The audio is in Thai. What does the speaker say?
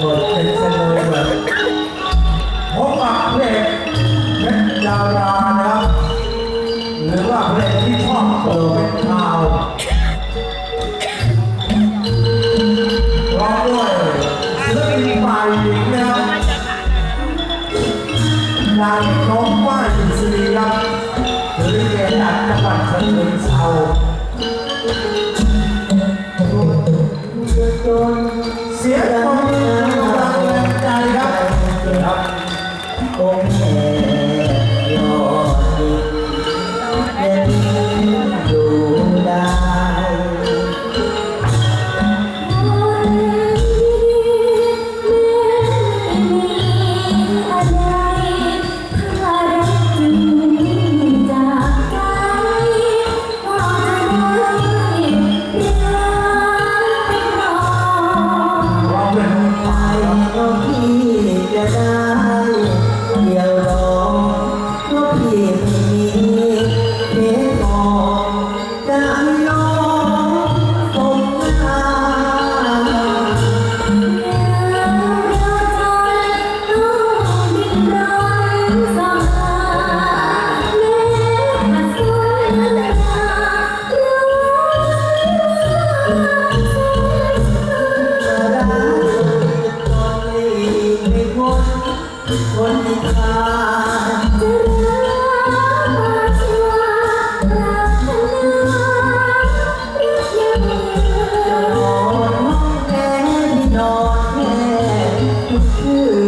เปิเป็นเซนเลยแบบพบกัเพลงเพชดาราหรือว่าเพลงที่ชอบเปิเป็นข่าร้องด้วยศิลปินใหม่นะครับนางน้องว่านทรีรับหรือเกียรติจังหวัดเชิงเทร คนที่ตาจะนอนแน่ที่นอนแน่คืน